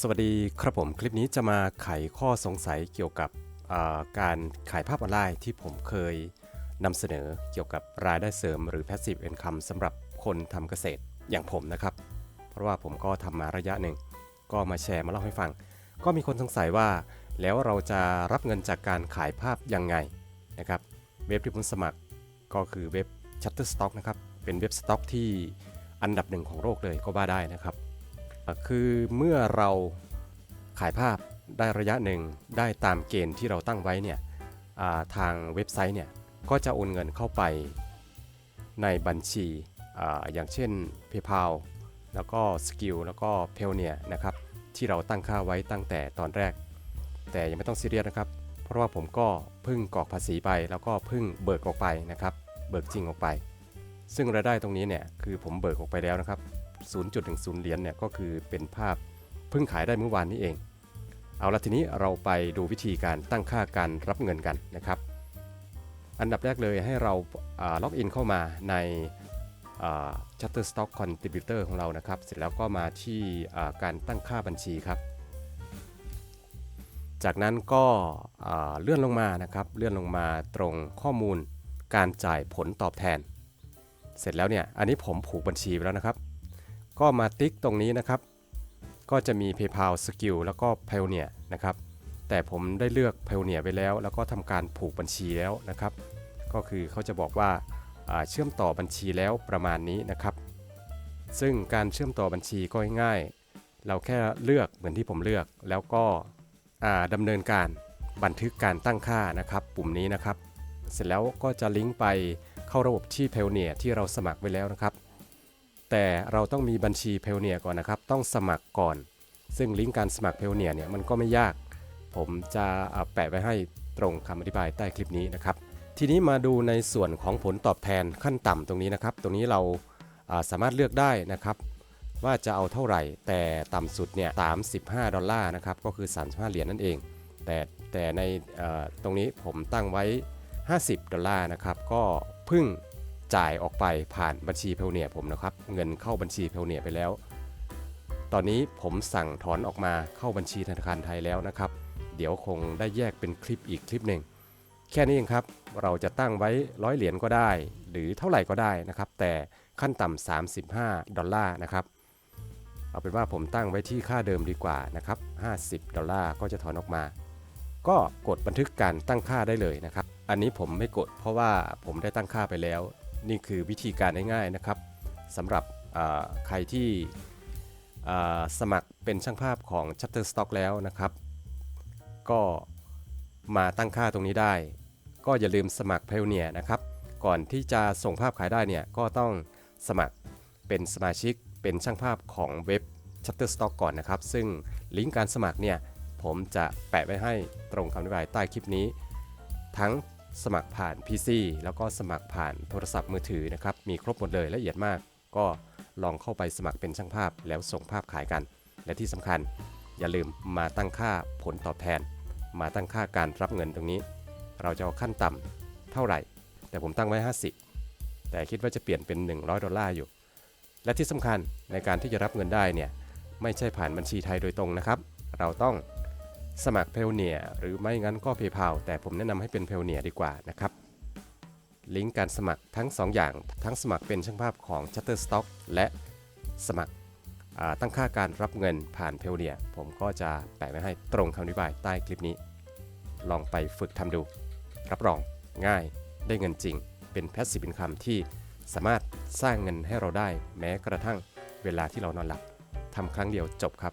สวัสดีครับผมคลิปนี้จะมาไขข้อสงสัยเกี่ยวกับการขายภาพออนไลน์ที่ผมเคยนำเสนอเกี่ยวกับรายได้เสริมหรือ passive income สำหรับคนทำเกษตรอย่างผมนะครับ เพราะว่าผมก็ทำมาระยะหนึ่ง ก็มาแชร์มาเล่าให้ฟัง ก็มีคนสงสัยว่า แล้วเราจะรับเงินจากการขายภาพยังไงนะครับ เว็บที่ผมสมัครก็คือเว็บ Shutterstock นะครับเป็นเว็บสต็อกที่อันดับหนึ่งของโลกเลยก็ว่าได้นะครับ คือเมื่อเราขายภาพได้ระยะหนึ่งได้ตามเกณฑ์ที่เราตั้งไว้เนี่ยาทางเว็บไซต์เนี่ยก็จะโอนเงินเข้าไปในบัญชีออย่างเช่น PayPal แล้วก็ Skill แล้วก็ p a y o n e e r นะครับที่เราตั้งค่าไว้ตั้งแต่ตอนแรก แต่ยังไม่ต้องซีเรียสนะครับ เพราะว่าผมก็พิ่งกรอกภาษีไป แล้วก็พิ่งเบิกออกไปนะครับ เบิกจริงออกไป ซึ่งรายได้ตรงนี้เนี่ยคือผมเบิกออกไปแล้วนะครับ 0.10 เหรียญเนี่ยก็คือเป็นภาพเพิ่งขายได้เมื่อวานนี้เอง เอาละทีนี้เราไปดูวิธีการตั้งค่าการรับเงินกันนะครับ อันดับแรกเลยให้เราล็อกอินเข้ามาใน Shutterstock Contributor ของเรานะครับ เสร็จแล้วก็มาที่การตั้งค่าบัญชีครับ จากนั้นก็เลื่อนลงมานะครับ เลื่อนลงมาตรงข้อมูลการจ่ายผลตอบแทน เสร็จแล้วเนี่ย อันนี้ผมผูกบัญชีไปแล้วนะครับ ก็มาติ๊กตรงนี้นะครับ ก็จะมี PayPal Skill แล้วก็ Pioneer นะครับ แต่ผมได้เลือก Pioneer ไปแล้ว แล้วก็ทำการผูกบัญชีแล้วนะครับ ก็คือเขาจะบอกว่าเชื่อมต่อบัญชีแล้วประมาณนี้นะครับ ซึ่งการเชื่อมต่อบัญชีก็ง่ายๆเราแค่เลือกเหมือนที่ผมเลือก แล้วก็ดำเนินการบันทึกการตั้งค่านะครับ ปุ่มนี้นะครับ เสร็จแล้วก็จะลิงก์ไปเข้าระบบที่ Pioneer ที่เราสมัครไว้แล้วนะครับ แต่เราต้องมีบัญชีเพลเนียก่อนนะครับ ต้องสมัครก่อน ซึ่งลิงก์การสมัครเพลเนียเนี่ยมันก็ไม่ยาก ผมจะแปะไว้ให้ตรงคำอธิบายใต้คลิปนี้นะครับ ทีนี้มาดูในส่วนของผลตอบแทนขั้นต่ำตรงนี้นะครับ ตรงนี้เราสามารถเลือกได้นะครับว่าจะเอาเท่าไหร่ แต่ต่ำสุดเนี่ย 35 ดอลลาร์นะครับ ก็คือ 35 เหรียญนั่นเอง แต่แต่ในตรงนี้ผมตั้งไว้ 50 ดอลลาร์นะครับ ก็พึ่ง จ่ายออกไปผ่านบัญชีเพลเนียผมนะครับ เงินเข้าบัญชีเพลเนียไปแล้ว ตอนนี้ผมสั่งถอนออกมาเข้าบัญชีธนาคารไทยแล้วนะครับ เดี๋ยวคงได้แยกเป็นคลิปอีกคลิปหนึ่งแค่นี้เองครับ เราจะตั้งไว้ร้อยเหรียญก็ได้ หรือเท่าไหร่ก็ได้นะครับ แต่ขั้นต่ำ35 ดอลลาร์นะครับ เอาเป็นว่าผมตั้งไว้ที่ค่าเดิมดีกว่านะครับ 50 ดอลลาร์ก็จะถอนออกมา ก็กดบันทึกการตั้งค่าได้เลยนะครับ อันนี้ผมไม่กดเพราะว่าผมได้ตั้งค่าไปแล้ว นี่คือวิธีการง่ายๆนะครับสำหรับใครที่สมัครเป็นช่างภาพของ Shutterstock แล้วนะครับ ก็มาตั้งค่าตรงนี้ได้ ก็อย่าลืมสมัคร Pioneer นะครับ ก่อนที่จะส่งภาพขายได้เนี่ยก็ต้องสมัครเป็นสมาชิกเป็นช่างภาพของเว็บ Shutterstock ก่อนนะครับ ซึ่งลิงก์การสมัครเนี่ยผมจะแปะไว้ให้ตรงคำอธิบายใต้คลิปนี้ ทั้ง สมัครผ่าน PC แล้วก็สมัครผ่านโทรศัพท์มือถือนะครับ มีครบหมดเลยละเอียดมาก ก็ลองเข้าไปสมัครเป็นช่างภาพ แล้วส่งภาพขายกัน และที่สำคัญ อย่าลืมมาตั้งค่าผลตอบแทน มาตั้งค่าการรับเงินตรงนี้ เราจะเอาขั้นต่ำเท่าไหร่ แต่ผมตั้งไว้ 50 แต่คิดว่าจะเปลี่ยนเป็น 100 ดอลลาร์อยู่ และที่สำคัญในการที่จะรับเงินได้เนี่ยไม่ใช่ผ่านบัญชีไทยโดยตรงนะครับ เราต้อง สมัครเพลเนียหรือไม่งั้นก็ PayPal แต่ผมแนะนำให้เป็นเพลเนียดีกว่านะครับ ลิงก์การสมัครทั้ง 2 อย่าง ทั้งสมัครเป็นช่างภาพของ Shutterstock และสมัครตั้งค่าการรับเงินผ่านเพลเนียผมก็จะแปะไว้ให้ตรงคำอธิบายใต้คลิปนี้ ลองไปฝึกทำดู รับรองง่ายได้เงินจริง เป็น passive income ที่สามารถสร้างเงินให้เราได้ แม้กระทั่งเวลาที่เรานอนหลับทำครั้งเดียวจบครับ